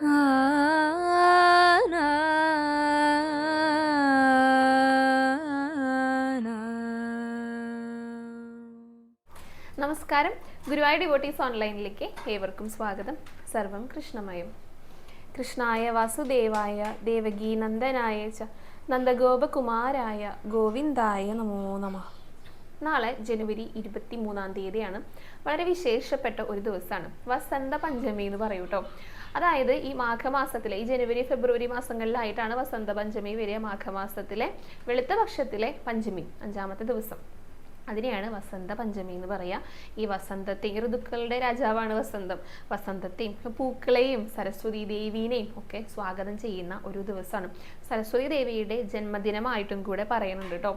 നമസ്കാരം. ഗുരുവായൂർ ഡിവോട്ടീസ് ഓൺലൈനിലേക്ക് ഏവർക്കും സ്വാഗതം. സർവം കൃഷ്ണമയം. കൃഷ്ണായ വാസുദേവായ ദേവകീ നന്ദനായ ച നന്ദഗോപകുമാരായ ഗോവിന്ദായ നമോ നമ. നാളെ ജനുവരി ഇരുപത്തി മൂന്നാം തീയതിയാണ്. വളരെ വിശേഷപ്പെട്ട ഒരു ദിവസമാണ്. വസന്ത പഞ്ചമി എന്ന് പറയൂ കേട്ടോ അതായത് ഈ മാഘമാസത്തിലെ ഈ ജനുവരി ഫെബ്രുവരി മാസങ്ങളിലായിട്ടാണ് വസന്ത പഞ്ചമി വരിക മാഘമാസത്തിലെ വെളുത്ത പക്ഷത്തിലെ പഞ്ചമി അഞ്ചാമത്തെ ദിവസം. അതിനെയാണ് വസന്ത പഞ്ചമി എന്ന് പറയുക ഈ വസന്തത്തെയും ഋതുക്കളുടെ രാജാവാണ് വസന്തം. വസന്തത്തെയും പൂക്കളെയും സരസ്വതി ദേവീനെയും ഒക്കെ സ്വാഗതം ചെയ്യുന്ന ഒരു ദിവസമാണ്. സരസ്വതി ദേവിയുടെ ജന്മദിനമായിട്ടും കൂടെ പറയുന്നുണ്ട് കേട്ടോ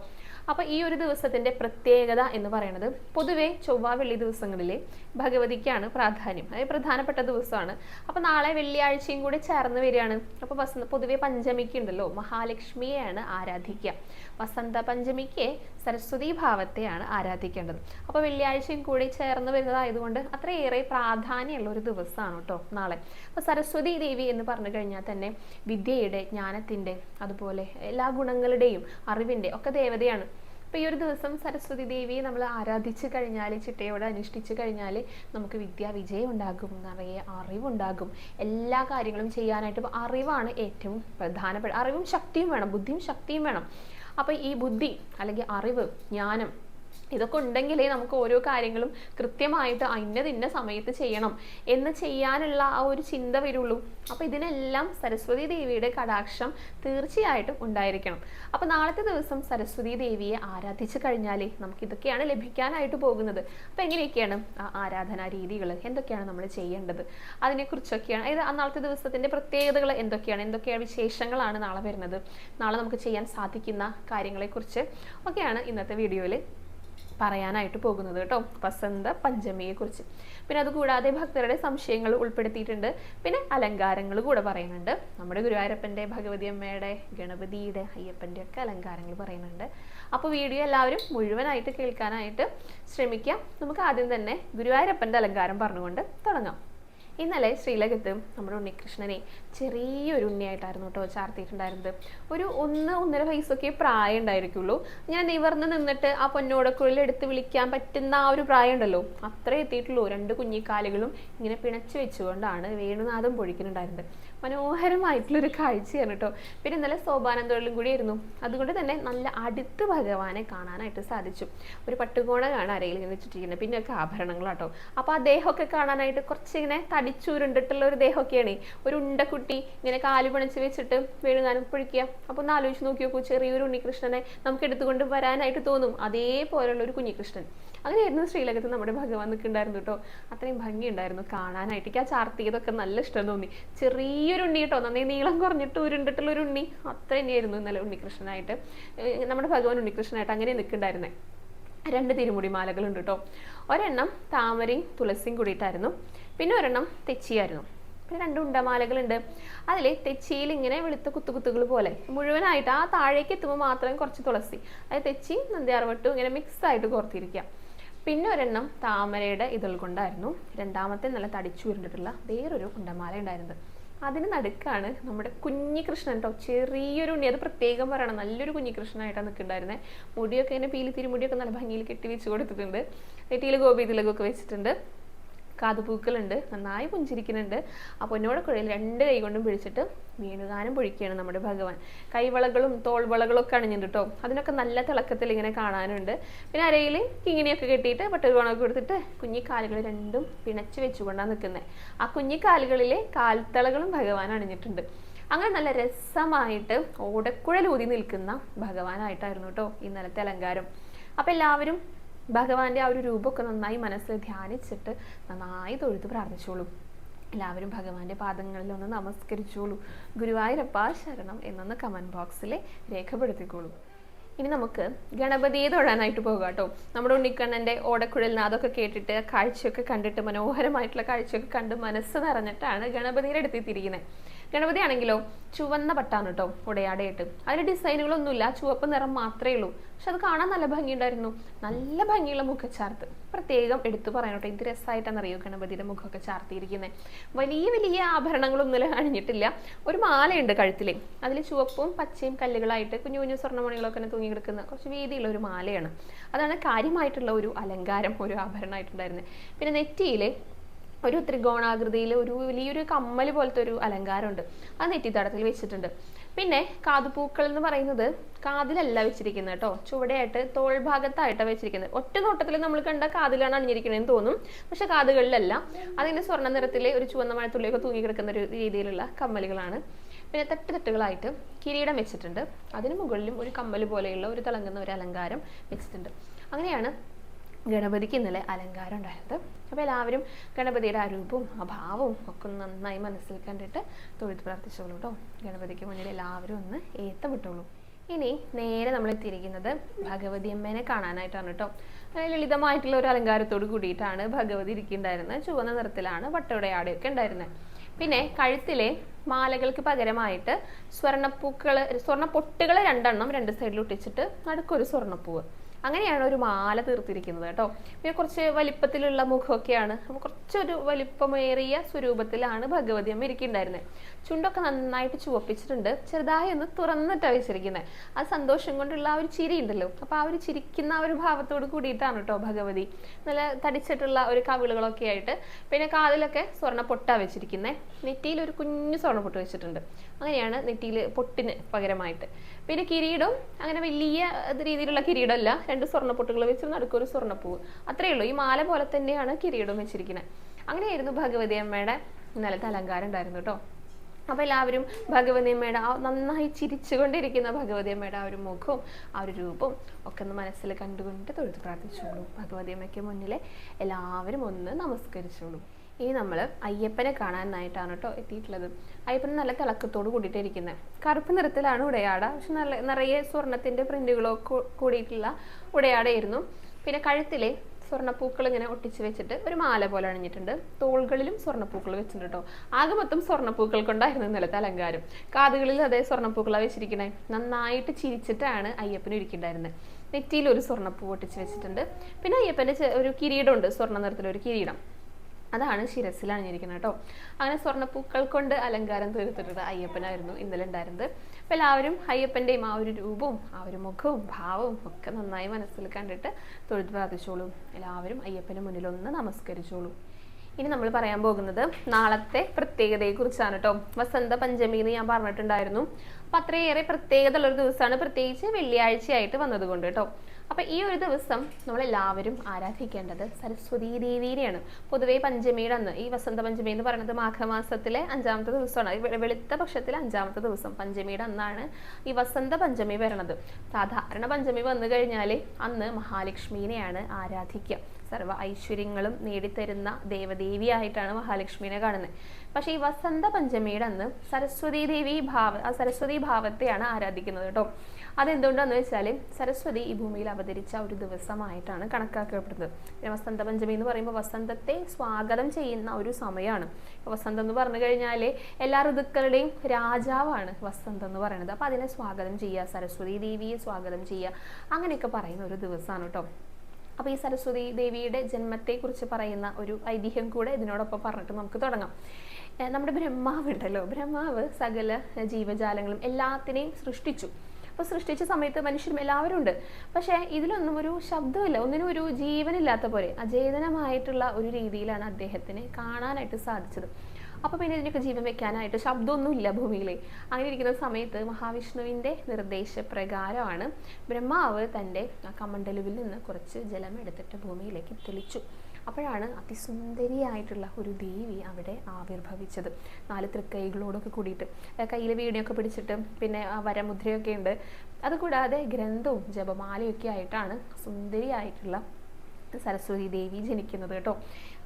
അപ്പോൾ ഈ ഒരു ദിവസത്തിന്റെ പ്രത്യേകത എന്ന് പറയുന്നത് പൊതുവേ ചൊവ്വ വെള്ളി ദിവസങ്ങളിൽ ഭഗവതിക്കാണ് പ്രാധാന്യം. അതായത് പ്രധാനപ്പെട്ട ദിവസമാണ്. അപ്പോൾ നാളെ വെള്ളിയാഴ്ചയും കൂടി ചേർന്ന് വരികയാണ്. അപ്പോൾ വസന്ത പൊതുവെ പഞ്ചമിക്ക് ഉണ്ടല്ലോ. മഹാലക്ഷ്മിയെയാണ് ആരാധിക്കുക. വസന്ത പഞ്ചമിക്ക് സരസ്വതി ഭാവത്തെയാണ് ആരാധിക്കേണ്ടത്. അപ്പോൾ വെള്ളിയാഴ്ചയും കൂടി ചേർന്ന് വരുന്നതായതുകൊണ്ട് അത്രയേറെ പ്രാധാന്യമുള്ള ഒരു ദിവസമാണ് കേട്ടോ നാളെ. അപ്പോൾ സരസ്വതി ദേവി എന്ന് പറഞ്ഞു കഴിഞ്ഞാൽ തന്നെ വിദ്യയുടെ ജ്ഞാനത്തിന്റെ അതുപോലെ എല്ലാ ഗുണങ്ങളുടെയും അറിവിന്റെ ഒക്കെ ദേവതയാണ്. അപ്പോൾ ഈ ഒരു ദിവസം സരസ്വതി ദേവിയെ നമ്മൾ ആരാധിച്ചു കഴിഞ്ഞാൽ ചിട്ടയോടെ അനുഷ്ഠിച്ചു കഴിഞ്ഞാൽ നമുക്ക് വിദ്യാ വിജയം ഉണ്ടാകും നിറയെ അറിവുണ്ടാകും. എല്ലാ കാര്യങ്ങളും ചെയ്യാനായിട്ട് അറിവാണ് ഏറ്റവും പ്രധാനപ്പെട്ട അറിവും ശക്തിയും വേണം ബുദ്ധിയും ശക്തിയും വേണം. അപ്പോൾ ഈ ബുദ്ധി അല്ലെങ്കിൽ അറിവ് ജ്ഞാനം ഇതൊക്കെ ഉണ്ടെങ്കിലേ നമുക്ക് ഓരോ കാര്യങ്ങളും കൃത്യമായിട്ട് ഇന്നത് ഇന്ന സമയത്ത് ചെയ്യണം എന്ന് ചെയ്യാനുള്ള ആ ഒരു ചിന്ത വരുള്ളൂ. അപ്പോൾ ഇതിനെല്ലാം സരസ്വതി ദേവിയുടെ കടാക്ഷം തീർച്ചയായിട്ടും ഉണ്ടായിരിക്കണം. അപ്പോൾ നാളത്തെ ദിവസം സരസ്വതി ദേവിയെ ആരാധിച്ചു കഴിഞ്ഞാലേ നമുക്ക് ഇതൊക്കെയാണ് ലഭിക്കാനായിട്ട് പോകുന്നത്. അപ്പോൾ എങ്ങനെയൊക്കെയാണ് ആ ആരാധനാ രീതികൾ? എന്തൊക്കെയാണ് നമ്മൾ ചെയ്യേണ്ടത്? അതിനെക്കുറിച്ചൊക്കെയാണ്. അതായത് ആ നാളത്തെ ദിവസത്തിന്റെ പ്രത്യേകതകൾ എന്തൊക്കെയാണ്? എന്തൊക്കെയാണ് വിശേഷങ്ങളാണ് നാളെ വരുന്നത്? നാളെ നമുക്ക് ചെയ്യാൻ സാധിക്കുന്ന കാര്യങ്ങളെക്കുറിച്ച് ഒക്കെയാണ് ഇന്നത്തെ വീഡിയോയിൽ പറയാനായിട്ട് പോകുന്നത് കേട്ടോ. വസന്ത പഞ്ചമിയെ കുറിച്ച് പിന്നെ അതുകൂടാതെ ഭക്തരുടെ സംശയങ്ങൾ ഉൾപ്പെടുത്തിയിട്ടുണ്ട്. പിന്നെ അലങ്കാരങ്ങൾ കൂടെ പറയുന്നുണ്ട്. നമ്മുടെ ഗുരുവായൂരപ്പന്റെ ഭഗവതി അമ്മയുടെ ഗണപതിയുടെ അയ്യപ്പന്റെ ഒക്കെ അലങ്കാരങ്ങൾ പറയുന്നുണ്ട്. അപ്പോൾ വീഡിയോ എല്ലാവരും മുഴുവനായിട്ട് കേൾക്കാനായിട്ട് ശ്രമിക്കാം. നമുക്ക് ആദ്യം തന്നെ ഗുരുവായൂരപ്പന്റെ അലങ്കാരം പറഞ്ഞുകൊണ്ട് തുടങ്ങാം. ഇന്നലെ ശ്രീലകത്ത് നമ്മുടെ ഉണ്ണികൃഷ്ണനെ ചെറിയൊരു ഉണ്ണിയായിട്ടായിരുന്നു കേട്ടോ ചാർത്തിയിട്ടുണ്ടായിരുന്നത്. ഒരു ഒന്ന് ഒന്നര വയസ്സൊക്കെ പ്രായം ഉണ്ടായിരിക്കുള്ളൂ. ഞാൻ നിവർന്ന് നിന്നിട്ട് ആ പൊന്നോടക്കുള്ളിൽ എടുത്ത് വിളിക്കാൻ പറ്റുന്ന ആ ഒരു പ്രായം ഉണ്ടല്ലോ. അത്രേ എത്തിയിട്ടുള്ളൂ. രണ്ട് കുഞ്ഞിക്കാലുകളും ഇങ്ങനെ പിണച്ചു വെച്ചുകൊണ്ടാണ് വേണുനാഥം പൊഴിക്കുന്നുണ്ടായിരുന്നത്. മനോഹരമായിട്ടുള്ളൊരു കാഴ്ചയാണ് കേട്ടോ പിന്നെ ഇന്നലെ കൂടി കൂടിയായിരുന്നു. അതുകൊണ്ട് തന്നെ നല്ല അടുത്ത് ഭഗവാനെ കാണാനായിട്ട് സാധിച്ചു. ഒരു പട്ടുകോണകാണ് അരയിൽ ഇങ്ങനെ ചുറ്റിക്കുന്നത് പിന്നെ ഒക്കെ ആഭരണങ്ങളാട്ടോ. അപ്പോൾ ആ ദേഹമൊക്കെ കാണാനായിട്ട് കുറച്ചിങ്ങനെ തടിച്ചുരുണ്ടിട്ടുള്ള ഒരു ദേഹമൊക്കെയാണ്. ഒരു ഉണ്ടക്കുട്ടി ഇങ്ങനെ കാൽ പിണച്ച് വെച്ചിട്ട് വേണുഗാനം പൊഴിക്കുക. അപ്പോൾ ഒന്ന് ആലോചിച്ച് നോക്കി നോക്കൂ ചെറിയൊരു ഉണ്ണികൃഷ്ണനെ നമുക്ക് എടുത്തുകൊണ്ട് വരാനായിട്ട് തോന്നും. അതേപോലെയുള്ള ഒരു കുഞ്ഞികൃഷ്ണൻ. അങ്ങനെയായിരുന്നു ശ്രീലകത്ത് നമ്മുടെ ഭഗവാൻ നിൽക്കുന്നുണ്ടായിരുന്നു കേട്ടോ. അത്രയും ഭംഗിയുണ്ടായിരുന്നു കാണാനായിട്ട്. എനിക്ക് ആ ചാർത്തിയതൊക്കെ നല്ല ഇഷ്ടം തോന്നി. ചെറിയൊരു ഉണ്ണി കേട്ടോ. നന്നേ നീളം കുറഞ്ഞിട്ട് ഉരുണ്ടിട്ടുള്ള ഒരു ഉണ്ണി. അത്ര തന്നെയായിരുന്നു ഇന്നലെ ഉണ്ണികൃഷ്ണനായിട്ട്. നമ്മുടെ ഭഗവാൻ ഉണ്ണികൃഷ്ണനായിട്ട് അങ്ങനെ നിൽക്കുന്നുണ്ടായിരുന്നേ. രണ്ട് തിരുമുടി മാലകളുണ്ട് കേട്ടോ. ഒരെണ്ണം താമരയും തുളസിയും കൂടിയിട്ടായിരുന്നു. പിന്നെ ഒരെണ്ണം തെച്ചിയായിരുന്നു. പിന്നെ രണ്ട് ഉണ്ടമാലകളുണ്ട് അതിൽ തെച്ചിയിൽ ഇങ്ങനെ വെളുത്ത കുത്തുകുത്തുകൾ പോലെ മുഴുവനായിട്ട് ആ താഴേക്ക് എത്തുമ്പോൾ മാത്രം കുറച്ച് തുളസി. അതായത് തെച്ചി നന്ദിയാർവട്ടും ഇങ്ങനെ മിക്സ് ആയിട്ട് കോർത്തിരിക്കുക. പിന്നെ ഒരെണ്ണം താമരയുടെ ഇതൾ കൊണ്ടായിരുന്നു. രണ്ടാമത്തെ നല്ല തടിച്ചു ഉരുണ്ടിട്ടുള്ള വേറൊരു ഉണ്ടമാല ഉണ്ടായിരുന്നത്. അതിന് നടുക്കാണ് നമ്മുടെ കുഞ്ഞികൃഷ്ണൻ കേട്ടോ ചെറിയൊരു ഉണ്ണി. അത് പ്രത്യേകം പറയണം. നല്ലൊരു കുഞ്ഞികൃഷ്ണനായിട്ടാണ് നിൽക്കുന്നുണ്ടായിരുന്നത് മുടിയൊക്കെ ഇങ്ങനെ പീലി തിരുമുടിയൊക്കെ നല്ല ഭംഗിയിൽ കെട്ടി വെച്ച് കൊടുത്തിട്ടുണ്ട്. നെറ്റിയിൽ ഗോപി തിലകൊക്കെ വെച്ചിട്ടുണ്ട്. കാതുപൂക്കളുണ്ട്. നന്നായി പുഞ്ചിരിക്കുന്നുണ്ട്. ആ പൊന്നോടെ കുഴയിൽ രണ്ട് കൈ കൊണ്ടും പിടിച്ചിട്ട് വേണുഗാനം പൊഴിക്കുകയാണ് നമ്മുടെ ഭഗവാൻ. കൈവളകളും തോൾവളകളും ഒക്കെ അണിഞ്ഞിട്ടുണ്ട് കേട്ടോ അതിനൊക്കെ നല്ല തിളക്കത്തിൽ ഇങ്ങനെ കാണാനുണ്ട്. പിന്നെ അരയിൽ കിങ്ങിണിയൊക്കെ കെട്ടിയിട്ട് പട്ടുകോണൊക്കെ കൊടുത്തിട്ട് കുഞ്ഞിക്കാലുകൾ രണ്ടും പിണച്ചു വെച്ചുകൊണ്ടാണ് നിൽക്കുന്നത് ആ കുഞ്ഞിക്കാലുകളിലെ കാൽത്തളകളും ഭഗവാൻ അണിഞ്ഞിട്ടുണ്ട്. അങ്ങനെ നല്ല രസമായിട്ട് ഓടക്കുഴലൂതി നിൽക്കുന്ന ഭഗവാനായിട്ടായിരുന്നു കേട്ടോ ഇന്നലത്തെ അലങ്കാരം. അപ്പം എല്ലാവരും ഭഗവാന്റെ ആ ഒരു രൂപമൊക്കെ നന്നായി മനസ്സിൽ ധ്യാനിച്ചിട്ട് നന്നായി തൊഴുത്ത് പ്രാർത്ഥിച്ചോളൂ. എല്ലാവരും ഭഗവാന്റെ പാദങ്ങളിൽ ഒന്ന് നമസ്കരിച്ചോളൂ. ഗുരുവായൂരപ്പ ശരണം എന്നൊന്ന് കമന്റ് ബോക്സിൽ രേഖപ്പെടുത്തിക്കോളൂ. ഇനി നമുക്ക് ഗണപതിയെ തൊഴാനായിട്ട് പോകാം കേട്ടോ. നമ്മുടെ ഉണ്ണിക്കണ്ണന്റെ ഓടക്കുഴൽ അതൊക്കെ കേട്ടിട്ട് കാഴ്ചയൊക്കെ കണ്ടിട്ട് മനോഹരമായിട്ടുള്ള കാഴ്ചയൊക്കെ കണ്ട് മനസ്സ് നിറഞ്ഞിട്ടാണ് ഗണപതിയുടെ അടുത്തെത്തിയിരിക്കുന്നത് ഗണപതി ആണെങ്കിലോ ചുവന്ന പട്ടാണ് കേട്ടോ ഉടയാടയായിട്ട് അതിൽ ഡിസൈനുകളൊന്നുമില്ല ചുവപ്പ് നിറം മാത്രമേ ഉള്ളൂ. പക്ഷെ അത് കാണാൻ നല്ല ഭംഗിയുണ്ടായിരുന്നു. നല്ല ഭംഗിയുള്ള മുഖച്ചാർത്ത്. പ്രത്യേകം എടുത്തു പറയണോട്ടെ എന്ത് രസമായിട്ടാണെന്നറിയോ ഗണപതിയുടെ മുഖമൊക്കെ ചാർത്തിയിരിക്കുന്നത് വലിയ വലിയ ആഭരണങ്ങളൊന്നും അണിഞ്ഞിട്ടില്ല. ഒരു മാലയുണ്ട് കഴുത്തിൽ അതിൽ ചുവപ്പും പച്ചയും കല്ലുകളായിട്ട് കുഞ്ഞു കുഞ്ഞു സ്വർണമണികളൊക്കെ തന്നെ തൂങ്ങി കിടക്കുന്ന കുറച്ച് വീതിയുള്ള ഒരു മാലയാണ്. അതാണ് കാര്യമായിട്ടുള്ള ഒരു അലങ്കാരം ഒരു ആഭരണമായിട്ടുണ്ടായിരുന്നത് പിന്നെ നെറ്റിയിൽ ഒരു ത്രികോണാകൃതിയിൽ ഒരു വലിയൊരു കമ്മൽ പോലത്തെ ഒരു അലങ്കാരമുണ്ട്. അത് നെറ്റിത്തടത്തിൽ വെച്ചിട്ടുണ്ട്. പിന്നെ കാതുപൂക്കൾ എന്ന് പറയുന്നത് കാതിലല്ല വെച്ചിരിക്കുന്നത് കേട്ടോ. ചുവടെയായിട്ട് തോൾ ഭാഗത്തായിട്ടാണ് വെച്ചിരിക്കുന്നത്. ഒറ്റ നോട്ടത്തിൽ നമ്മൾ കണ്ട കാതിലാണ് എന്ന് തോന്നും. പക്ഷെ കാതുകളിലല്ല. അതിന്റെ സ്വർണ നിറത്തിലെ ഒരു ചുവന്ന മഴത്തുള്ളിയൊക്കെ തൂങ്ങി കിടക്കുന്ന ഒരു രീതിയിലുള്ള കമ്മലുകളാണ്. പിന്നെ തട്ട് തട്ടുകളായിട്ട് കിരീടം വെച്ചിട്ടുണ്ട്. അതിന് മുകളിലും ഒരു കമ്മൽ പോലെയുള്ള ഒരു തിളങ്ങുന്ന ഒരു അലങ്കാരം വെച്ചിട്ടുണ്ട്. അങ്ങനെയാണ് ഗണപതിക്ക് ഇന്നലെ അലങ്കാരം ഉണ്ടായത് അപ്പോൾ എല്ലാവരും ഗണപതിയുടെ ആ രൂപവും ആ ഭാവവും ഒക്കെ നന്നായി മനസ്സിൽ കണ്ടിട്ട് തൊഴുത്ത് പ്രാർത്ഥിച്ചോളൂ കേട്ടോ ഗണപതിക്ക് മുന്നിൽ എല്ലാവരും ഒന്ന് ഏത്തമിട്ടോളൂ ഇനി നേരെ നമ്മൾ എത്തിയിരിക്കുന്നത് ഭഗവതി അമ്മേനെ കാണാനായിട്ടാണ് കേട്ടോ ലളിതമായിട്ടുള്ള ഒരു അലങ്കാരത്തോട് കൂടിയിട്ടാണ് ഭഗവതി ഇരിക്കുന്നുണ്ടായിരുന്നത്. ചുവന്ന നിറത്തിലാണ് വട്ടയുടയാടെയൊക്കെ ഉണ്ടായിരുന്നത്. പിന്നെ കഴുത്തിലെ മാലകൾക്ക് പകരമായിട്ട് സ്വർണപ്പൂക്കൾ സ്വർണ പൊട്ടുകൾ രണ്ടെണ്ണം രണ്ട് സൈഡിൽ ഒട്ടിച്ചിട്ട് നടുക്കൊരു സ്വർണപ്പൂവ്. അങ്ങനെയാണ് ഒരു മാല തീർത്തിരിക്കുന്നത് കേട്ടോ. പിന്നെ കുറച്ച് വലിപ്പത്തിലുള്ള മുഖമൊക്കെയാണ്. അപ്പോൾ കുറച്ചൊരു വലിപ്പമേറിയ സ്വരൂപത്തിലാണ് ഭഗവതി അമ്മ ഇരിക്കുന്നുണ്ടായിരുന്നത് ചുണ്ടൊക്കെ നന്നായിട്ട് ചുവപ്പിച്ചിട്ടുണ്ട്. ചെറുതായി ഒന്ന് തുറന്നിട്ടാണ് വെച്ചിരിക്കുന്നത് ആ സന്തോഷം കൊണ്ടുള്ള ആ ഒരു ചിരി ഉണ്ടല്ലോ അപ്പോൾ ആ ഒരു ചിരിക്കുന്ന ആ ഒരു ഭാവത്തോട് കൂടിയിട്ടാണ് കേട്ടോ ഭഗവതി. നല്ല തടിച്ചിട്ടുള്ള ഒരു കവിളുകളൊക്കെ ആയിട്ട് പിന്നെ കാതിലൊക്കെ സ്വർണ പൊട്ടാ വെച്ചിരിക്കുന്നത് നെറ്റിയിൽ ഒരു കുഞ്ഞു സ്വർണ പൊട്ട് വെച്ചിട്ടുണ്ട്. അങ്ങനെയാണ് നെറ്റിയിൽ പൊട്ടിന് പകരമായിട്ട്. പിന്നെ കിരീടം അങ്ങനെ വലിയ രീതിയിലുള്ള കിരീടമല്ല രണ്ട് സ്വർണപ്പൊട്ടുകൾ വെച്ച് നടുക്കൊരു സ്വർണപ്പൂവ് അത്രയേ ഉള്ളൂ ഈ മാല പോലെ തന്നെയാണ് കിരീടം വെച്ചിരിക്കുന്നത്. അങ്ങനെയായിരുന്നു ഭഗവതി അമ്മയുടെ ഇന്നലത്തെ അലങ്കാരം ഉണ്ടായിരുന്നു കേട്ടോ. അപ്പൊ എല്ലാവരും ഭഗവതി അമ്മയുടെ ആ നന്നായി ചിരിച്ചുകൊണ്ടിരിക്കുന്ന ഭഗവതി അമ്മയുടെ ആ ഒരു മുഖവും ആ ഒരു രൂപവും ഒക്കെ ഒന്ന് മനസ്സിൽ കണ്ടുകൊണ്ട് തൊഴുത്ത് പ്രാർത്ഥിച്ചോളൂ. ഭഗവതി അമ്മയ്ക്ക് മുന്നിലെ എല്ലാവരും ഒന്ന് നമസ്കരിച്ചോളൂ. ഇനി നമ്മൾ അയ്യപ്പനെ കാണാനായിട്ടാണ് കേട്ടോ എത്തിയിട്ടുള്ളത്. അയ്യപ്പൻ നല്ല തിളക്കത്തോട് കൂടിയിട്ട് ഇരിക്കുന്നത് കറുപ്പ് നിറത്തിലാണ് ഉടയാട. പക്ഷെ നല്ല നിറയെ സ്വർണത്തിന്റെ പ്രിന്റുകളോ കൂടിയിട്ടുള്ള ഉടയാടയായിരുന്നു. പിന്നെ കഴുത്തിലെ സ്വർണപ്പൂക്കൾ ഇങ്ങനെ ഒട്ടിച്ച് വെച്ചിട്ട് ഒരു മാല പോലെ അണിഞ്ഞിട്ടുണ്ട്. തോളുകളിലും സ്വർണപ്പൂക്കൾ വെച്ചിട്ടുണ്ട് കേട്ടോ ആകെ മൊത്തം സ്വർണപ്പൂക്കൾ കൊണ്ടായിരുന്നു നിലത്തെ അലങ്കാരം. കാതുകളിൽ അതേ സ്വർണപ്പൂക്കളാണ് വെച്ചിരിക്കണേ. നന്നായിട്ട് ചിരിച്ചിട്ടാണ് അയ്യപ്പന് ഇരിക്കുന്നുണ്ടായിരുന്നത് നെറ്റിയിൽ ഒരു സ്വർണപ്പൂ ഒട്ടിച്ച് വെച്ചിട്ടുണ്ട്. പിന്നെ അയ്യപ്പന്റെ ഒരു കിരീടമുണ്ട്. സ്വർണ നിറത്തിലൊരു കിരീടം. അതാണ് ശിരസിൽ അണിഞ്ഞിരിക്കുന്നത് കേട്ടോ. അങ്ങനെ സ്വർണപ്പൂക്കൾ കൊണ്ട് അലങ്കാരം തീർത്തിട്ടത് അയ്യപ്പനായിരുന്നു ഇന്നലെ ഉണ്ടായിരുന്നത്. അപ്പോൾ എല്ലാവരും അയ്യപ്പന്റെയും ആ ഒരു രൂപവും ആ ഒരു മുഖവും ഭാവവും ഒക്കെ നന്നായി മനസ്സിൽ കണ്ടിട്ട് തൊഴുത് പ്രാർത്ഥിച്ചോളൂ. എല്ലാവരും അയ്യപ്പന് മുന്നിലൊന്ന് നമസ്കരിച്ചോളൂ. ഇനി നമ്മൾ പറയാൻ പോകുന്നത് നാളത്തെ പ്രത്യേകതയെ കുറിച്ചാണ് കേട്ടോ. വസന്ത പഞ്ചമി എന്ന് ഞാൻ പറഞ്ഞിട്ടുണ്ടായിരുന്നു. അപ്പൊ അത്രയേറെ പ്രത്യേകത ഉള്ളൊരു ദിവസമാണ്. പ്രത്യേകിച്ച് വെള്ളിയാഴ്ചയായിട്ട് വന്നതുകൊണ്ട് കേട്ടോ. അപ്പൊ ഈ ഒരു ദിവസം നമ്മൾ എല്ലാവരും ആരാധിക്കേണ്ടത് സരസ്വതി ദേവീനെയാണ് പൊതുവേ പഞ്ചമിയുടെ അന്ന് ഈ വസന്ത പഞ്ചമി എന്ന് പറയുന്നത് മാഘമാസത്തിലെ അഞ്ചാമത്തെ ദിവസമാണ്. വെളുത്ത പക്ഷത്തിലെ അഞ്ചാമത്തെ ദിവസം പഞ്ചമിയുടെ അന്നാണ് ഈ വസന്ത പഞ്ചമി വരണത്. സാധാരണ പഞ്ചമി വന്നു കഴിഞ്ഞാൽ അന്ന് മഹാലക്ഷ്മീനെയാണ് ആരാധിക്കുക സർവ ഐശ്വര്യങ്ങളും നേടിത്തരുന്ന ദേവദേവിയായിട്ടാണ് മഹാലക്ഷ്മിനെ കാണുന്നത്. പക്ഷേ ഈ വസന്ത പഞ്ചമിയുടെ അന്ന് സരസ്വതി ദേവി ഭാവ സരസ്വതി ഭാവത്തെയാണ് ആരാധിക്കുന്നത് കേട്ടോ. അതെന്തുകൊണ്ടാന്ന് വെച്ചാൽ സരസ്വതി ഈ ഭൂമിയിൽ അവതരിച്ച ഒരു ദിവസമായിട്ടാണ് കണക്കാക്കപ്പെടുന്നത്. വസന്ത പഞ്ചമി എന്ന് പറയുമ്പോൾ വസന്തത്തെ സ്വാഗതം ചെയ്യുന്ന ഒരു സമയമാണ് വസന്തം എന്ന് പറഞ്ഞു കഴിഞ്ഞാൽ എല്ലാ ഋതുക്കളുടെയും രാജാവാണ് വസന്തം എന്ന് പറയുന്നത്. അപ്പോൾ അതിനെ സ്വാഗതം ചെയ്യുക സരസ്വതി ദേവിയെ സ്വാഗതം ചെയ്യുക അങ്ങനെയൊക്കെ പറയുന്ന ഒരു ദിവസമാണ് കേട്ടോ അപ്പോൾ ഈ സരസ്വതി ദേവിയുടെ ജന്മത്തെക്കുറിച്ച് പറയുന്ന ഒരു ഐതിഹ്യം കൂടെ ഇതിനോടൊപ്പം പറഞ്ഞിട്ട് നമുക്ക് തുടങ്ങാം. നമ്മുടെ ബ്രഹ്മാവ് ഉണ്ടല്ലോ. ബ്രഹ്മാവ് സകല ജീവജാലങ്ങളും എല്ലാത്തിനെയും സൃഷ്ടിച്ചു. അപ്പോൾ സൃഷ്ടിച്ച സമയത്ത് മനുഷ്യരും എല്ലാവരും ഉണ്ട്. പക്ഷേ ഇതിലൊന്നും ഒരു ശബ്ദമില്ല. ഒന്നിനും ഒരു ജീവനില്ലാത്ത പോലെ അചേതനമായിട്ടുള്ള ഒരു രീതിയിലാണ് അദ്ദേഹത്തിന് കാണാനായിട്ട് സാധിച്ചത്. അപ്പോൾ പിന്നെ ഇതിനൊക്കെ ജീവൻ വെക്കാനായിട്ട് ശബ്ദമൊന്നുമില്ല ഭൂമിയിലെ. അങ്ങനെ ഇരിക്കുന്ന സമയത്ത് മഹാവിഷ്ണുവിന്റെ നിർദ്ദേശപ്രകാരമാണ് ബ്രഹ്മാവ് തന്റെ കമണ്ടലുവിൽ നിന്ന് കുറച്ച് ജലം എടുത്തിട്ട് ഭൂമിയിലേക്ക് തെളിച്ചു. അപ്പോഴാണ് അതിസുന്ദരിയായിട്ടുള്ള ഒരു ദേവി അവിടെ ആവിർഭവിച്ചത്. നാല് തൃക്കൈകളോടൊക്കെ കൂടിയിട്ട്. കയ്യിൽ വീണയൊക്കെ പിടിച്ചിട്ട് പിന്നെ ആ വരമുദ്രയൊക്കെ ഉണ്ട്. അതുകൂടാതെ ഗ്രന്ഥവും ജപമാലയൊക്കെ ആയിട്ടാണ് സുന്ദരിയായിട്ടുള്ള സരസ്വതി ദേവി ജനിക്കുന്നത് കേട്ടോ.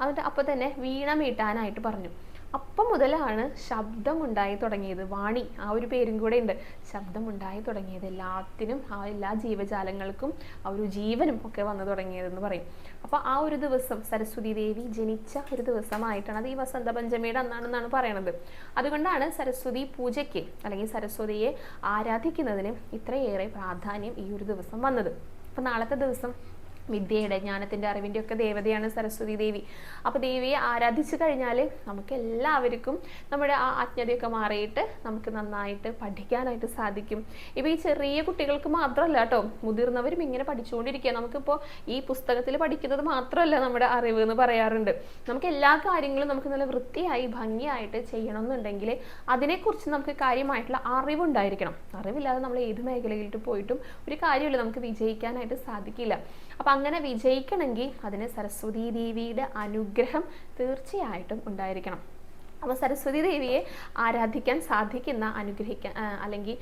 എന്നിട്ട് അപ്പോൾ തന്നെ വീണ മീട്ടാനായിട്ട് പറഞ്ഞു. അപ്പം മുതലാണ് ശബ്ദം ഉണ്ടായി തുടങ്ങിയത്. വാണി ആ ഒരു പേരും കൂടെ ഉണ്ട്. ശബ്ദം ഉണ്ടായി തുടങ്ങിയത് എല്ലാത്തിനും ആ എല്ലാ ജീവജാലങ്ങൾക്കും ആ ഒരു ജീവനും ഒക്കെ വന്നു തുടങ്ങിയതെന്ന് പറയും. അപ്പോൾ ആ ഒരു ദിവസം സരസ്വതി ദേവി ജനിച്ച ഒരു ദിവസമായിട്ടാണ് അത് ഈ വസന്ത പഞ്ചമിയുടെ അന്നാണെന്നാണ് പറയണത്. അതുകൊണ്ടാണ് സരസ്വതി പൂജയ്ക്ക് അല്ലെങ്കിൽ സരസ്വതിയെ ആരാധിക്കുന്നതിന് ഇത്രയേറെ പ്രാധാന്യം ഈ ഒരു ദിവസം വന്നത്. അപ്പോൾ നാളത്തെ ദിവസം വിദ്യയുടെ ജ്ഞാനത്തിന്റെ അറിവിന്റെ ഒക്കെ ദേവതയാണ് സരസ്വതി ദേവി. അപ്പോൾ ദേവിയെ ആരാധിച്ചു കഴിഞ്ഞാൽ നമുക്ക് എല്ലാവർക്കും നമ്മുടെ ആ അജ്ഞതയൊക്കെ മാറിയിട്ട് നമുക്ക് നന്നായിട്ട് പഠിക്കാനായിട്ട് സാധിക്കും. ഇപ്പോൾ ഈ ചെറിയ കുട്ടികൾക്ക് മാത്രമല്ല കേട്ടോ മുതിർന്നവരും ഇങ്ങനെ പഠിച്ചുകൊണ്ടിരിക്കുക നമുക്കിപ്പോൾ ഈ പുസ്തകത്തിൽ പഠിക്കുന്നത് മാത്രമല്ല നമ്മുടെ അറിവ് എന്ന് പറയാറുണ്ട്. നമുക്ക് എല്ലാ കാര്യങ്ങളും നമുക്ക് നല്ല വൃത്തിയായി ഭംഗിയായിട്ട് ചെയ്യണമെന്നുണ്ടെങ്കിൽ അതിനെക്കുറിച്ച് നമുക്ക് കാര്യമായിട്ടുള്ള അറിവുണ്ടായിരിക്കണം. അറിവില്ലാതെ നമ്മൾ ഏത് മേഖലയിലോട്ട് പോയിട്ടും ഒരു കാര്യമില്ല നമുക്ക് വിജയിക്കാനായിട്ട് സാധിക്കില്ല. അപ്പം അങ്ങനെ വിജയിക്കണമെങ്കിൽ അതിന് സരസ്വതി ദേവിയുടെ അനുഗ്രഹം തീർച്ചയായിട്ടും ഉണ്ടായിരിക്കണം. അപ്പോൾ സരസ്വതി ദേവിയെ ആരാധിക്കാൻ സാധിക്കുന്ന അനുഗ്രഹിക്കാൻ അല്ലെങ്കിൽ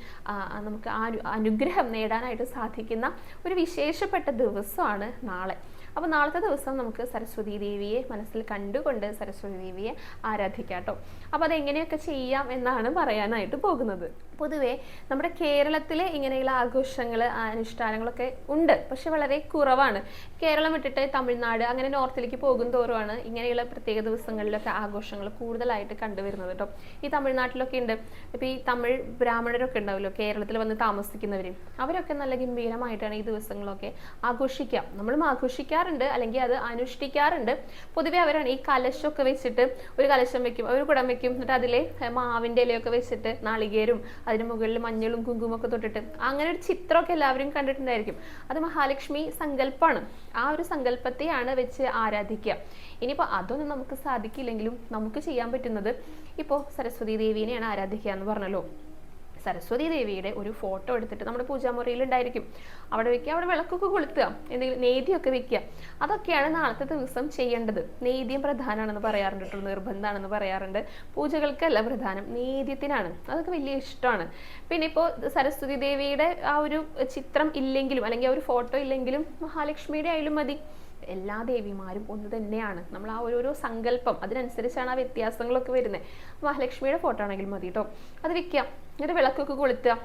നമുക്ക് ആ അനുഗ്രഹം നേടാനായിട്ട് സാധിക്കുന്ന ഒരു വിശേഷപ്പെട്ട ദിവസമാണ് നാളെ. അപ്പോൾ നാളത്തെ ദിവസം നമുക്ക് സരസ്വതി ദേവിയെ മനസ്സിൽ കണ്ടുകൊണ്ട് സരസ്വതി ദേവിയെ ആരാധിക്കാം കേട്ടോ. അപ്പോൾ അതെങ്ങനെയൊക്കെ ചെയ്യാം എന്നാണ് പറയാനായിട്ട് പോകുന്നത്. പൊതുവേ നമ്മുടെ കേരളത്തിൽ ഇങ്ങനെയുള്ള ആഘോഷങ്ങൾ അനുഷ്ഠാനങ്ങളൊക്കെ ഉണ്ട്. പക്ഷെ വളരെ കുറവാണ്. കേരളം വിട്ടിട്ട് തമിഴ്നാട് അങ്ങനെ നോർത്തിലേക്ക് പോകും തോറുമാണ് ഇങ്ങനെയുള്ള പ്രത്യേക ദിവസങ്ങളിലൊക്കെ ആഘോഷങ്ങൾ കൂടുതലായിട്ട് കണ്ടുവരുന്നത് കേട്ടോ. ഈ തമിഴ്നാട്ടിലൊക്കെ ഉണ്ട്. ഇപ്പോൾ ഈ തമിഴ് ബ്രാഹ്മണരൊക്കെ ഉണ്ടാവുമല്ലോ കേരളത്തിൽ വന്ന് താമസിക്കുന്നവർ അവരൊക്കെ നല്ല ഗംഭീരമായിട്ടാണ് ഈ ദിവസങ്ങളൊക്കെ ആഘോഷിക്കുക നമ്മളും ആഘോഷിക്കാറുണ്ട്. അല്ലെങ്കിൽ അത് അനുഷ്ഠിക്കാറുണ്ട്. പൊതുവെ അവരാണ് ഈ കലശമൊക്കെ വെച്ചിട്ട് ഒരു കലശം വെക്കും ഒരു കുടം വെക്കും. എന്നിട്ട് അതിലെ മാവിന്റെ ഇലയൊക്കെ വെച്ചിട്ട് നാളികേരും അതിന് മുകളിൽ മഞ്ഞളും കുങ്കുമൊക്കെ തൊട്ടിട്ട് അങ്ങനെ ഒരു ചിത്രമൊക്കെ എല്ലാവരും കണ്ടിട്ടുണ്ടായിരിക്കും. അത് മഹാലക്ഷ്മി സങ്കല്പമാണ്. ആ ഒരു സങ്കല്പത്തെയാണ് വെച്ച് ആരാധിക്കുക. ഇനിയിപ്പോൾ അതൊന്നും നമുക്ക് സാധിക്കില്ലെങ്കിലും നമുക്ക് ചെയ്യാൻ പറ്റുന്നത് ഇപ്പോൾ സരസ്വതി ദേവീനെയാണ് ആരാധിക്കുക എന്ന് പറഞ്ഞല്ലോ. സരസ്വതി ദേവിയുടെ ഒരു ഫോട്ടോ എടുത്തിട്ട് നമ്മുടെ പൂജാമുറിയിൽ ഉണ്ടായിരിക്കും. അവിടെ വെക്കുക അവിടെ വിളക്കൊക്കെ കൊളുത്തുക എന്തെങ്കിലും നേദ്യമൊക്കെ വെക്കുക. അതൊക്കെയാണ് നാളത്തെ ദിവസം ചെയ്യേണ്ടത്. നേദ്യം പ്രധാനമാണെന്ന് പറയാറുണ്ട് കേട്ടോ നിർബന്ധമാണെന്ന് പറയാറുണ്ട്. പൂജകൾക്കല്ല പ്രധാനം നേദ്യത്തിനാണ്. അതൊക്കെ വലിയ ഇഷ്ടമാണ്. പിന്നെ ഇപ്പോൾ സരസ്വതി ദേവിയുടെ ആ ഒരു ചിത്രം ഇല്ലെങ്കിലും അല്ലെങ്കിൽ ആ ഒരു ഫോട്ടോ ഇല്ലെങ്കിലും മഹാലക്ഷ്മിയുടെ ആയാലും മതി. എല്ലാ ദേവിമാരും ഒന്ന് തന്നെയാണ്. നമ്മൾ ആ ഓരോരോ സങ്കല്പം അതിനനുസരിച്ചാണ് ആ വ്യത്യാസങ്ങളൊക്കെ വരുന്നത്. മഹാലക്ഷ്മിയുടെ ഫോട്ടോ ആണെങ്കിലും മതി കേട്ടോ. അത് വെക്കാം എന്നിട്ട് വിളക്കൊക്കെ കൊളുത്തുക.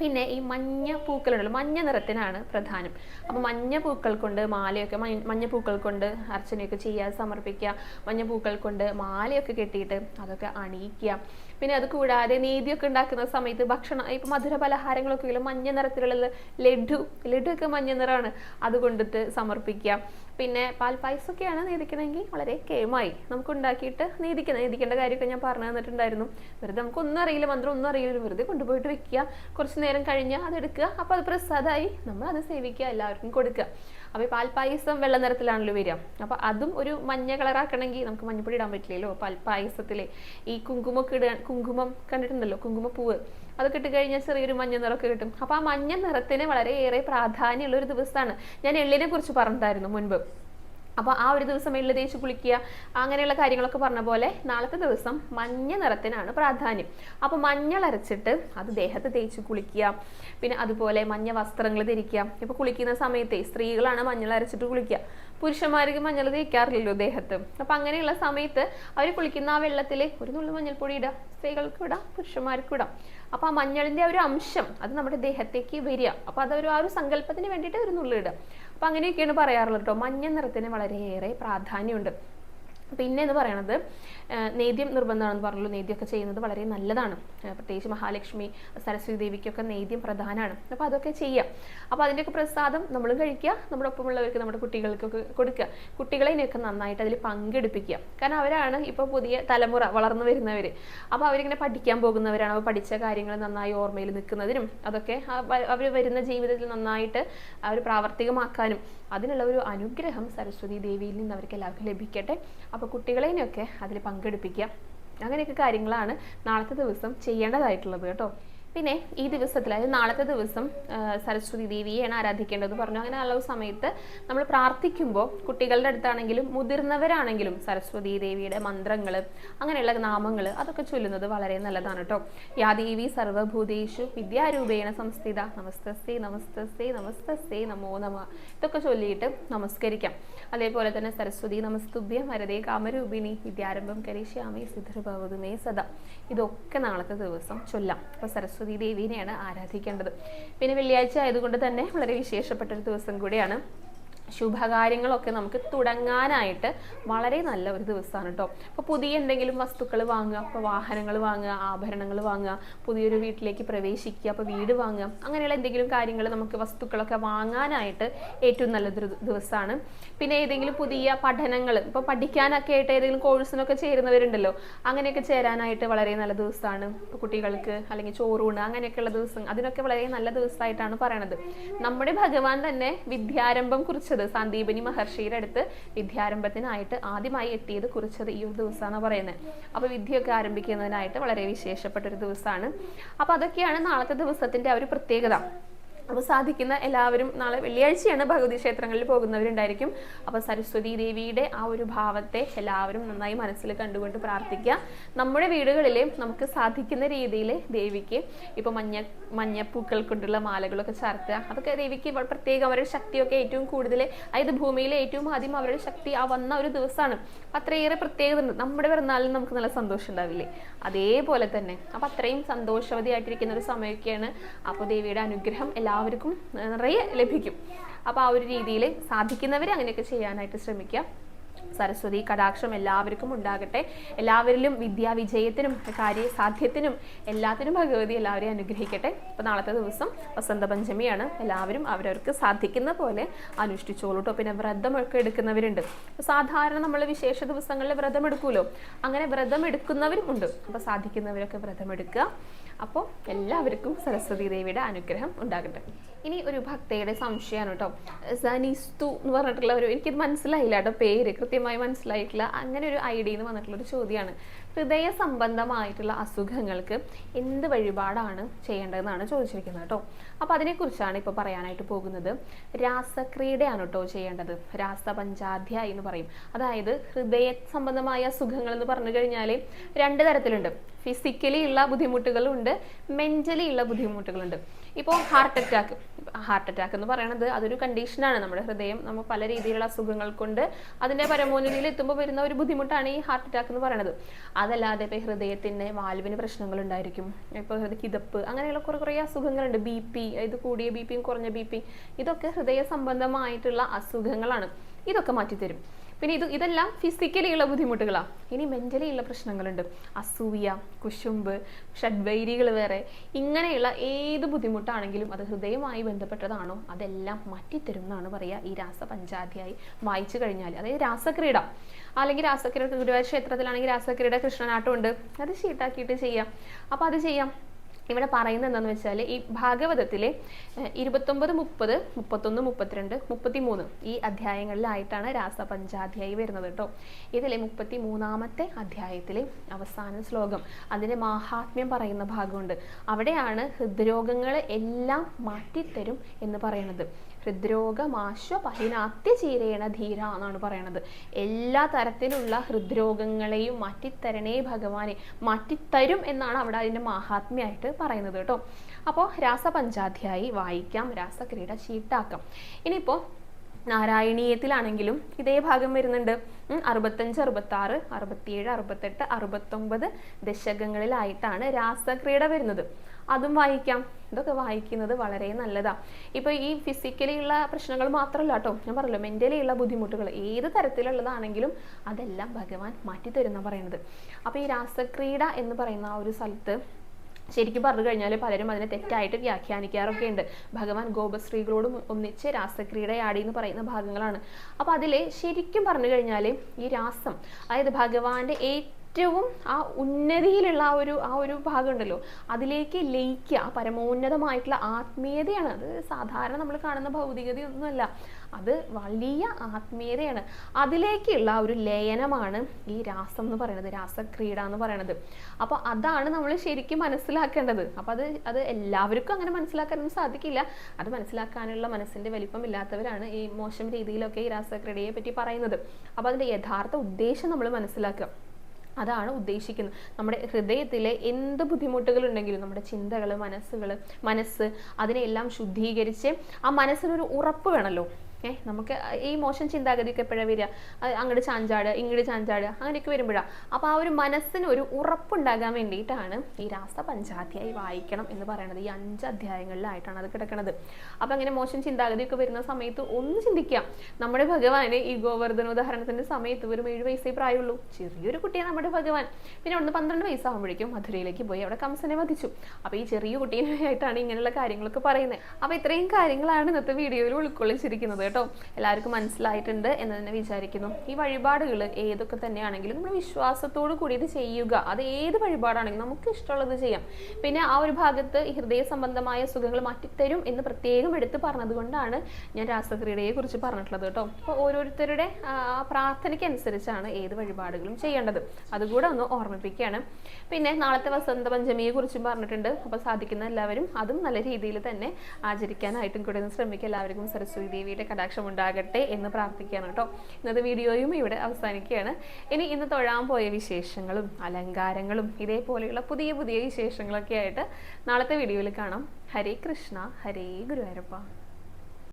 പിന്നെ ഈ മഞ്ഞ പൂക്കളുണ്ടല്ലോ മഞ്ഞ നിറത്തിനാണ് പ്രധാനം. അപ്പോൾ മഞ്ഞ പൂക്കൾ കൊണ്ട് മാലയൊക്കെ മഞ്ഞ- പൂക്കൾ കൊണ്ട് അർച്ചനയൊക്കെ ചെയ്യുക സമർപ്പിക്കുക മഞ്ഞ പൂക്കൾ കൊണ്ട് മാലയൊക്കെ കെട്ടിയിട്ട് അതൊക്കെ അണിയിക്കുക. പിന്നെ അത് കൂടാതെ നീതിയൊക്കെ ഉണ്ടാക്കുന്ന സമയത്ത് ഭക്ഷണം ഇപ്പം മധുര പലഹാരങ്ങളൊക്കെ മഞ്ഞ നിറത്തിലുള്ള ലഡു ലഡു ഒക്കെ മഞ്ഞ നിറമാണ്. അത് കൊണ്ടിട്ട് സമർപ്പിക്കുക. പിന്നെ പാൽ പായസമൊക്കെയാണ് നീതിക്കണമെങ്കിൽ വളരെ കേമായി നമുക്ക് ഉണ്ടാക്കിയിട്ട് നീതിക്കണം നീതിക്കേണ്ട കാര്യമൊക്കെ ഞാൻ പറഞ്ഞു തന്നിട്ടുണ്ടായിരുന്നു. വെറുതെ നമുക്കൊന്നും അറിയില്ല മന്ത്രം ഒന്നും അറിയില്ല വെറുതെ കൊണ്ടുപോയിട്ട് വെക്കുക. കുറച്ച് നേരം കഴിഞ്ഞ് അത് എടുക്കുക അപ്പോൾ അത് പ്രസാദമായി നമ്മൾ അത് സേവിക്കുക എല്ലാവർക്കും കൊടുക്കുക. അപ്പോൾ ഈ പാൽപ്പായസം വെള്ള നിറത്തിലാണല്ലോ വരിക. അപ്പോൾ അതും ഒരു മഞ്ഞ കളറാക്കണമെങ്കിൽ നമുക്ക് മഞ്ഞപ്പൊടി ഇടാൻ പറ്റില്ലല്ലോ. പാൽപ്പായസത്തിലെ ഈ കുങ്കുമൊക്കെ ഇടാൻ കുങ്കുമം കണ്ടിട്ടുണ്ടല്ലോ കുങ്കുമപ്പൂവ്. അതൊക്കെ ഇട്ട് കഴിഞ്ഞാൽ ചെറിയൊരു മഞ്ഞ നിറമൊക്കെ കിട്ടും. അപ്പോൾ ആ മഞ്ഞ നിറത്തിന് വളരെയേറെ പ്രാധാന്യമുള്ള ഒരു ദിവസമാണ്. ഞാൻ എള്ളിനെ കുറിച്ച് പറഞ്ഞിട്ടായിരുന്നു മുൻപ്. അപ്പോൾ ആ ഒരു ദിവസം എള്ള് തേച്ച് കുളിക്കുക അങ്ങനെയുള്ള കാര്യങ്ങളൊക്കെ പറഞ്ഞ പോലെ നാളത്തെ ദിവസം മഞ്ഞ നിറത്തിനാണ് പ്രാധാന്യം. അപ്പോൾ മഞ്ഞൾ അരച്ചിട്ട് അത് ദേഹത്ത് തേച്ച് കുളിക്കുക പിന്നെ അതുപോലെ മഞ്ഞ വസ്ത്രങ്ങൾ ധരിക്കുക. ഇപ്പോൾ കുളിക്കുന്ന സമയത്തെ സ്ത്രീകളാണ് മഞ്ഞൾ അരച്ചിട്ട് കുളിക്കുക. പുരുഷന്മാർക്ക് മഞ്ഞൾ തേക്കാറില്ലല്ലോ ദേഹത്ത്. അപ്പം അങ്ങനെയുള്ള സമയത്ത് അവർ കുളിക്കുന്ന ആ വെള്ളത്തിൽ ഒരു നുള്ളു മഞ്ഞൾപ്പൊടി ഇടുക സ്ത്രീകൾക്ക് ഇടാം പുരുഷന്മാർക്കും ഇടാം. അപ്പോൾ ആ മഞ്ഞളിന്റെ ഒരു അംശം അത് നമ്മുടെ ദേഹത്തേക്ക് വരിക. അപ്പോൾ അതൊരു ആ ഒരു സങ്കല്പത്തിന് വേണ്ടിയിട്ട് ഒരു നുള്ളു ഇടുക. അപ്പം അങ്ങനെയൊക്കെയാണ് പറയാറുള്ളത് കേട്ടോ മഞ്ഞ നിറത്തിന് വളരെയേറെ പ്രാധാന്യമുണ്ട്. പിന്നെ എന്ന് പറയണത് നേദ്യം നിർബന്ധമാണെന്ന് പറഞ്ഞല്ലോ നേദ്യമൊക്കെ ചെയ്യുന്നത് വളരെ നല്ലതാണ്. പ്രത്യേകിച്ച് മഹാലക്ഷ്മി സരസ്വതി ദേവിക്കൊക്കെ നേദ്യം പ്രധാനമാണ്. അപ്പോൾ അതൊക്കെ ചെയ്യാം. അപ്പോൾ അതിന്റെയൊക്കെ പ്രസാദം നമ്മളും കഴിക്കുക നമ്മുടെ ഒപ്പമുള്ളവർക്ക് നമ്മുടെ കുട്ടികൾക്കൊക്കെ കൊടുക്കുക. കുട്ടികളെ ഇതിനൊക്കെ നന്നായിട്ട് അതിൽ പങ്കെടുപ്പിക്കുക. കാരണം അവരാണ് ഇപ്പോൾ പുതിയ തലമുറ വളർന്നു വരുന്നവർ അപ്പോൾ അവരിങ്ങനെ പഠിക്കാൻ പോകുന്നവരാണ്. അപ്പോൾ പഠിച്ച കാര്യങ്ങൾ നന്നായി ഓർമ്മയിൽ നിൽക്കുന്നതിനും അതൊക്കെ അവർ വരുന്ന ജീവിതത്തിൽ നന്നായിട്ട് അവർ പ്രാവർത്തികമാക്കാനും അതിനുള്ള ഒരു അനുഗ്രഹം സരസ്വതി ദേവിയിൽ നിന്ന് അവർക്ക് എല്ലാവർക്കും ലഭിക്കട്ടെ. അപ്പോൾ കുട്ടികളെയൊക്കെ അതിൽ പങ്കെടുപ്പിക്കുക. അങ്ങനെയൊക്കെ കാര്യങ്ങളാണ് നാളത്തെ ദിവസം ചെയ്യേണ്ടതായിട്ടുള്ളത് കേട്ടോ. പിന്നെ ഈ ദിവസത്തിൽ അതായത് നാളത്തെ ദിവസം സരസ്വതി ദേവിയെയാണ് ആരാധിക്കേണ്ടത്. പറഞ്ഞു അങ്ങനെ ഉള്ള സമയത്ത് നമ്മൾ പ്രാർത്ഥിക്കുമ്പോൾ കുട്ടികളുടെ അടുത്താണെങ്കിലും മുതിർന്നവരാണെങ്കിലും സരസ്വതി ദേവിയുടെ മന്ത്രങ്ങൾ അങ്ങനെയുള്ള നാമങ്ങൾ അതൊക്കെ ചൊല്ലുന്നത് വളരെ നല്ലതാണ് കേട്ടോ യാ ദേവി സർവഭൂതേഷു വിദ്യാരൂപേണ സംസ്ഥിത നമസ്തസ്തേ നമസ്തസ്തേ നമസ്തസ്തേ നമോ നമ. ഇതൊക്കെ ചൊല്ലിയിട്ട് നമസ്കരിക്കാം. അതേപോലെ തന്നെ സരസ്വതി നമസ്തുഭ്യം വരതേ കാമരൂപിണി വിദ്യാരംഭം കരിഷ്യാമേ സിദ്ധർഭവതുമേ സദാ. ഇതൊക്കെ നാളത്തെ ദിവസം ചൊല്ലാം. അപ്പോൾ സരസ്വതി ദേവീനെയാണ് ആരാധിക്കേണ്ടത്. പിന്നെ വെള്ളിയാഴ്ച ആയതുകൊണ്ട് തന്നെ വളരെ വിശേഷപ്പെട്ട ഒരു ദിവസം കൂടിയാണ്. ശുഭകാര്യങ്ങളൊക്കെ നമുക്ക് തുടങ്ങാനായിട്ട് വളരെ നല്ല ഒരു ദിവസമാണ് കേട്ടോ അപ്പോൾ പുതിയ എന്തെങ്കിലും വസ്തുക്കൾ വാങ്ങുക അപ്പോൾ വാഹനങ്ങൾ വാങ്ങുക ആഭരണങ്ങൾ വാങ്ങുക പുതിയൊരു വീട്ടിലേക്ക് പ്രവേശിക്കുക അപ്പോൾ വീട് വാങ്ങുക അങ്ങനെയുള്ള എന്തെങ്കിലും കാര്യങ്ങൾ നമുക്ക് വസ്തുക്കളൊക്കെ വാങ്ങാനായിട്ട് ഏറ്റവും നല്ലൊരു ദിവസമാണ്. പിന്നെ ഏതെങ്കിലും പുതിയ പഠനങ്ങൾ ഇപ്പോൾ പഠിക്കാനൊക്കെ ആയിട്ട് ഏതെങ്കിലും കോഴ്സിനൊക്കെ ചേരുന്നവരുണ്ടല്ലോ അങ്ങനെയൊക്കെ ചേരാനായിട്ട് വളരെ നല്ല ദിവസമാണ്. ഇപ്പോൾ കുട്ടികൾക്ക് അല്ലെങ്കിൽ ചോറൂണ് അങ്ങനെയൊക്കെയുള്ള ദിവസം അതിനൊക്കെ വളരെ നല്ല ദിവസമായിട്ടാണ് പറയണത്. നമ്മുടെ ഭഗവാൻ തന്നെ വിദ്യാരംഭം കുറിച്ചത് സന്ദീപനി മഹർഷിയുടെ അടുത്ത് വിദ്യാരംഭത്തിനായിട്ട് ആദ്യമായി എത്തിയത് കുറിച്ചത് ഈ ഒരു ദിവസമാണ് പറയുന്നത്. അപ്പോൾ വിദ്യയൊക്കെ ആരംഭിക്കുന്നതിനായിട്ട് വളരെ വിശേഷപ്പെട്ട ഒരു ദിവസമാണ്. അപ്പോൾ അതൊക്കെയാണ് നാളത്തെ ദിവസത്തിന്റെ ആ ഒരു പ്രത്യേകത. അപ്പോൾ സാധിക്കുന്ന എല്ലാവരും നാളെ വെള്ളിയാഴ്ചയാണ് ഭഗവതി ക്ഷേത്രങ്ങളിൽ പോകുന്നവരുണ്ടായിരിക്കും. അപ്പോൾ സരസ്വതി ദേവിയുടെ ആ ഒരു ഭാവത്തെ എല്ലാവരും നന്നായി മനസ്സിൽ കണ്ടുകൊണ്ട് പ്രാർത്ഥിക്കുക. നമ്മുടെ വീടുകളിൽ നമുക്ക് സാധിക്കുന്ന രീതിയിൽ ദേവിക്ക് ഇപ്പോൾ മഞ്ഞ മഞ്ഞപ്പൂക്കൾ കൊണ്ടുള്ള മാലകളൊക്കെ ചാർത്തുക. അതൊക്കെ ദേവിക്ക് പ്രത്യേകം അവരുടെ ശക്തിയൊക്കെ ഏറ്റവും കൂടുതൽ അതായത് ഭൂമിയിലെ ഏറ്റവും ആദ്യം അവരുടെ ശക്തി ആ വന്ന ഒരു ദിവസമാണ് അത്രയേറെ പ്രത്യേകത ഉണ്ട് നമ്മുടെ പിറന്നാളിൽ നമുക്ക് നല്ല സന്തോഷം ഉണ്ടാവില്ലേ? അതേപോലെ തന്നെ. അപ്പോൾ അത്രയും സന്തോഷവതിയായിട്ടിരിക്കുന്ന ഒരു സമയമൊക്കെയാണ് അപ്പോൾ ദേവിയുടെ അനുഗ്രഹം എല്ലാവർക്കും നിറയെ ലഭിക്കും. അപ്പോൾ ആ ഒരു രീതിയിൽ സാധിക്കുന്നവർ അങ്ങനെയൊക്കെ ചെയ്യാനായിട്ട് ശ്രമിക്കുക സരസ്വതി കടാക്ഷം എല്ലാവർക്കും ഉണ്ടാകട്ടെ. എല്ലാവരിലും വിദ്യാവിജയത്തിനും കാര്യസാധ്യത്തിനും എല്ലാത്തിനും ഭഗവതി എല്ലാവരെയും അനുഗ്രഹിക്കട്ടെ. അപ്പോൾ നാളത്തെ ദിവസം വസന്തപഞ്ചമിയാണ് എല്ലാവരും അവരവർക്ക് സാധിക്കുന്ന പോലെ അനുഷ്ഠിച്ചോളൂ കേട്ടോ പിന്നെ വ്രതമൊക്കെ എടുക്കുന്നവരുണ്ട്. സാധാരണ നമ്മൾ വിശേഷ ദിവസങ്ങളിൽ വ്രതം എടുക്കുമല്ലോ അങ്ങനെ വ്രതം എടുക്കുന്നവരും ഉണ്ട്. അപ്പോൾ സാധിക്കുന്നവരൊക്കെ വ്രതം എടുക്കുക അപ്പോൾ എല്ലാവർക്കും സരസ്വതി ദേവിയുടെ അനുഗ്രഹം ഉണ്ടാകട്ടെ. ഇനി ഒരു ഭക്തയുടെ സംശയമാണ് കേട്ടോ. സനിസ്തു എന്ന് പറഞ്ഞിട്ടുള്ള ഒരു എനിക്കിത് മനസ്സിലായില്ല കേട്ടോ പേര്. കൃത്യമായി മനസ്സിലായിട്ടില്ല. അങ്ങനെ ഒരു ഐഡിയ എന്ന് വന്നിട്ടുള്ള ഒരു ചോദ്യമാണ്. ഹൃദയ സംബന്ധമായിട്ടുള്ള അസുഖങ്ങൾക്ക് എന്ത് വഴിപാടാണ് ചെയ്യേണ്ടതെന്നാണ് ചോദിച്ചിരിക്കുന്നത് കേട്ടോ. അപ്പോൾ അതിനെക്കുറിച്ചാണ് ഇപ്പോൾ പറയാനായിട്ട് പോകുന്നത്. രാസക്രീഡയാണ് കേട്ടോ ചെയ്യേണ്ടത്. രാസപഞ്ചാധ്യായി എന്ന് പറയും. അതായത് ഹൃദയ സംബന്ധമായ സുഖങ്ങൾ എന്ന് പറഞ്ഞു കഴിഞ്ഞാൽ രണ്ട് തരത്തിലുണ്ട്. ഫിസിക്കലി ഉള്ള ബുദ്ധിമുട്ടുകളുണ്ട് മെന്റലി ഉള്ള ബുദ്ധിമുട്ടുകളുണ്ട്. ഇപ്പോൾ ഹാർട്ട് അറ്റാക്ക് ഹാർട്ട് അറ്റാക്ക് എന്ന് പറയുന്നത് അതൊരു കണ്ടീഷനാണ് നമ്മുടെ ഹൃദയം നമ്മൾ പല രീതിയിലുള്ള അസുഖങ്ങൾ കൊണ്ട് അതിന്റെ പരമോന്നതിയിൽ എത്തുമ്പോൾ വരുന്ന ഒരു ബുദ്ധിമുട്ടാണ് ഈ ഹാർട്ട് അറ്റാക്ക് എന്ന് പറയുന്നത് അതല്ലാതെ ഇപ്പോൾ ഹൃദയത്തിന് വാൽവിന് പ്രശ്നങ്ങൾ ഉണ്ടായിരിക്കും. ഇപ്പോൾ കിതപ്പ് അങ്ങനെയുള്ള കുറേ കുറേ അസുഖങ്ങളുണ്ട്. ബി പി ഇത് കൂടിയ ബി പിയും കുറഞ്ഞ ബി പി ഇതൊക്കെ ഹൃദയ സംബന്ധമായിട്ടുള്ള അസുഖങ്ങളാണ്. ഇതൊക്കെ മാറ്റിത്തരും. പിന്നെ ഇത് ഇതെല്ലാം ഫിസിക്കലി ഉള്ള ബുദ്ധിമുട്ടുകളാണ് ഇനി മെന്റലി ഉള്ള പ്രശ്നങ്ങളുണ്ട്. അസൂയ കുശുമ്പ് ഷഡ്വൈരികൾ വേറെ. ഇങ്ങനെയുള്ള ഏത് ബുദ്ധിമുട്ടാണെങ്കിലും അത് ഹൃദയമായി ബന്ധപ്പെട്ടതാണോ അതെല്ലാം മാറ്റിത്തരും എന്നാണ് പറയുക ഈ രാസപഞ്ചാധ്യായി വായിച്ചു കഴിഞ്ഞാൽ. അതായത് രാസക്രീഡ. അല്ലെങ്കിൽ രാസക്രീഡ ഗുരുവായൂർ ക്ഷേത്രത്തിലാണെങ്കിൽ രാസക്രീഡ കൃഷ്ണനാട്ടം ഉണ്ട് അത് ഷീട്ടാക്കിയിട്ട് ചെയ്യാം. അപ്പോൾ അത് ചെയ്യാം. ഇവിടെ പറയുന്നത് എന്താണെന്ന് വെച്ചാൽ ഈ ഭാഗവതത്തിലെ ഇരുപത്തൊമ്പത് മുപ്പത് മുപ്പത്തൊന്ന് മുപ്പത്തിരണ്ട് മുപ്പത്തി മൂന്ന് ഈ അധ്യായങ്ങളിലായിട്ടാണ് രാസപഞ്ചാധ്യായി വരുന്നത് കേട്ടോ. ഇതിലെ മുപ്പത്തി മൂന്നാമത്തെ അധ്യായത്തിലെ അവസാന ശ്ലോകം അതിന്റെ മാഹാത്മ്യം പറയുന്ന ഭാഗമുണ്ട്. അവിടെയാണ് ഹൃദ്രോഗങ്ങളെ എല്ലാം മാറ്റിത്തരും എന്ന് പറയുന്നത്. ഹൃദ്രോഗമാശ്വ പഹിനാത്യ ചീരേണ ധീര എന്നാണ് പറയണത്. എല്ലാ തരത്തിലുള്ള ഹൃദ്രോഗങ്ങളെയും മാറ്റിത്തരണേ ഭഗവാനെ മാറ്റിത്തരും എന്നാണ് അവിടെ അതിന്റെ മാഹാത്മ്യമായിട്ട് പറയുന്നത് കേട്ടോ. അപ്പോൾ രാസപഞ്ചാധ്യായി വായിക്കാം രാസക്രീഡ ചീട്ടാക്കാം. ഇനിയിപ്പോൾ നാരായണീയത്തിലാണെങ്കിലും ഇതേ ഭാഗം വരുന്നുണ്ട്. അറുപത്തഞ്ച് അറുപത്തി ആറ് അറുപത്തിയേഴ് അറുപത്തെട്ട് അറുപത്തൊമ്പത് ദശകങ്ങളിലായിട്ടാണ് രാസക്രീഡ വരുന്നത്. അതും വായിക്കാം. ഇതൊക്കെ വായിക്കുന്നത് വളരെ നല്ലതാ. ഇപ്പൊ ഈ ഫിസിക്കലി ഉള്ള പ്രശ്നങ്ങൾ മാത്രമല്ല കേട്ടോ ഞാൻ പറഞ്ഞല്ലോ മെന്റലി ഉള്ള ബുദ്ധിമുട്ടുകൾ ഏത് തരത്തിലുള്ളതാണെങ്കിലും അതെല്ലാം ഭഗവാൻ മാറ്റിത്തരുന്ന പറയുന്നത്. അപ്പോൾ ഈ രാസക്രീഡ എന്ന് പറയുന്ന ആ ഒരു സ്ഥലത്ത് ശരിക്കും പറഞ്ഞു കഴിഞ്ഞാൽ പലരും അതിനെ തെറ്റായിട്ട് വ്യാഖ്യാനിക്കാറൊക്കെ ഉണ്ട്. ഭഗവാൻ ഗോപശ്രീകളോടും ഒന്നിച്ച് രാസക്രീഡയാടി എന്ന് പറയുന്ന ഭാഗങ്ങളാണ്. അപ്പോൾ അതിൽ ശരിക്കും പറഞ്ഞു കഴിഞ്ഞാൽ ഈ രാസം അതായത് ഭഗവാന്റെ ഏറ്റവും ആ ഉന്നതിയിലുള്ള ആ ഒരു ആ ഒരു ഭാഗമുണ്ടല്ലോ. അതിലേക്ക് ലയിക്കുക ആ പരമോന്നതമായിട്ടുള്ള ആത്മീയതയാണ്. അത് സാധാരണ നമ്മൾ കാണുന്ന ഭൗതികതയൊന്നുമല്ല. അത് വലിയ ആത്മീയതയാണ്. അതിലേക്കുള്ള ഒരു ലയനമാണ് ഈ രാസം എന്ന് പറയുന്നത് രാസക്രീഡ എന്ന് പറയുന്നത്. അപ്പോൾ അതാണ് നമ്മൾ ശരിക്കും മനസ്സിലാക്കേണ്ടത്. അപ്പോൾ അത് അത് എല്ലാവർക്കും അങ്ങനെ മനസ്സിലാക്കാനൊന്നും സാധിക്കില്ല. അത് മനസ്സിലാക്കാനുള്ള മനസ്സിന്റെ വലിപ്പം ഇല്ലാത്തവരാണ് ഈ മോശം രീതിയിലൊക്കെ ഈ രാസക്രീഡയെ പറ്റി പറയുന്നത്. അപ്പോൾ അതിന്റെ യഥാർത്ഥ ഉദ്ദേശം നമ്മൾ മനസ്സിലാക്കുക. അതാണ് ഉദ്ദേശിക്കുന്നത്. നമ്മുടെ ഹൃദയത്തിലെ എന്ത് ബുദ്ധിമുട്ടുകളുണ്ടെങ്കിലും നമ്മുടെ ചിന്തകൾ മനസ്സുകൾ മനസ്സ് അതിനെല്ലാം ശുദ്ധീകരിച്ച് ആ മനസ്സിനൊരു ഉറപ്പ് വേണമല്ലോ ഏ നമുക്ക് ഈ മോശം ചിന്താഗതിയൊക്കെ എപ്പോഴാണ് വരിക? അങ്ങോട്ട് ചാഞ്ചാട് ഇങ്ങോട്ട് ചാഞ്ചാട് അങ്ങനെയൊക്കെ വരുമ്പോഴാണ് അപ്പോൾ ആ ഒരു മനസ്സിന് ഒരു ഉറപ്പുണ്ടാകാൻ വേണ്ടിയിട്ടാണ് ഈ രാസ പഞ്ചാധ്യായി വായിക്കണം എന്ന് പറയുന്നത് ഈ അഞ്ച് അധ്യായങ്ങളിലായിട്ടാണ് അത് കിടക്കുന്നത് അപ്പോൾ അങ്ങനെ മോശം ചിന്താഗതിയൊക്കെ വരുന്ന സമയത്ത് ഒന്ന് ചിന്തിക്കാം. നമ്മുടെ ഭഗവാന് ഈ ഗോവർദ്ധന ഉദാഹരണത്തിന്റെ സമയത്ത് ഒരു ഏഴ് വയസ്സേ പ്രായമുള്ളൂ. ചെറിയൊരു കുട്ടിയാണ് നമ്മുടെ ഭഗവാൻ. പിന്നെ അവിടുന്ന് പന്ത്രണ്ട് വയസ്സാകുമ്പോഴേക്കും മധുരയിലേക്ക് പോയി അവിടെ കംസനെ വധിച്ചു. അപ്പോൾ ഈ ചെറിയ കുട്ടീനായിട്ടാണ് ഇങ്ങനെയുള്ള കാര്യങ്ങളൊക്കെ പറയുന്നത്. അപ്പോൾ ഇത്രയും കാര്യങ്ങളാണ് ഇന്നത്തെ വീഡിയോയിൽ ഉൾക്കൊള്ളിച്ചിരിക്കുന്നത് കേട്ടോ? എല്ലാവർക്കും മനസ്സിലായിട്ടുണ്ട് എന്ന് തന്നെ വിചാരിക്കുന്നു. ഈ വഴിപാടുകൾ ഏതൊക്കെ തന്നെയാണെങ്കിലും നമ്മൾ വിശ്വാസത്തോട് കൂടി ഇത് ചെയ്യുക. അത് ഏത് വഴിപാടാണെങ്കിലും നമുക്ക് ഇഷ്ടമുള്ളത് ചെയ്യാം. പിന്നെ ആ ഒരു ഭാഗത്ത് ഹൃദയ സംബന്ധമായ സുഖങ്ങൾ മാറ്റിത്തരും എന്ന് പ്രത്യേകം എടുത്ത് പറഞ്ഞതുകൊണ്ടാണ് ഞാൻ രാസക്രീഡയെ കുറിച്ച് പറഞ്ഞിട്ടുള്ളത് കേട്ടോ. അപ്പോൾ ഓരോരുത്തരുടെ പ്രാർത്ഥനയ്ക്ക് അനുസരിച്ചാണ് ഏത് വഴിപാടുകളും ചെയ്യേണ്ടത്. അതുകൂടെ ഒന്ന് ഓർമ്മിപ്പിക്കുകയാണ്. പിന്നെ നാളത്തെ വസന്ത പഞ്ചമിയെ കുറിച്ചും പറഞ്ഞിട്ടുണ്ട്. അപ്പോൾ സാധിക്കുന്ന എല്ലാവരും അതും നല്ല രീതിയിൽ തന്നെ ആചരിക്കാനായിട്ടും കൂടെ ശ്രമിക്കുക. എല്ലാവർക്കും സരസ്വതി ദേവിയുടെ കടാക്ഷം ഉണ്ടാകട്ടെ എന്ന് പ്രാർത്ഥിക്കുകയാണ് കേട്ടോ. ഇന്നത്തെ വീഡിയോയും ഇവിടെ അവസാനിക്കുകയാണ്. ഇനി ഇന്ന് തൊഴാൻ പോയ വിശേഷങ്ങളും അലങ്കാരങ്ങളും ഇതേപോലെയുള്ള പുതിയ പുതിയ വിശേഷങ്ങളൊക്കെ ആയിട്ട് നാളത്തെ വീഡിയോയിൽ കാണാം. ഹരേ കൃഷ്ണ ഹരേ ഗുരുവായൂരപ്പ.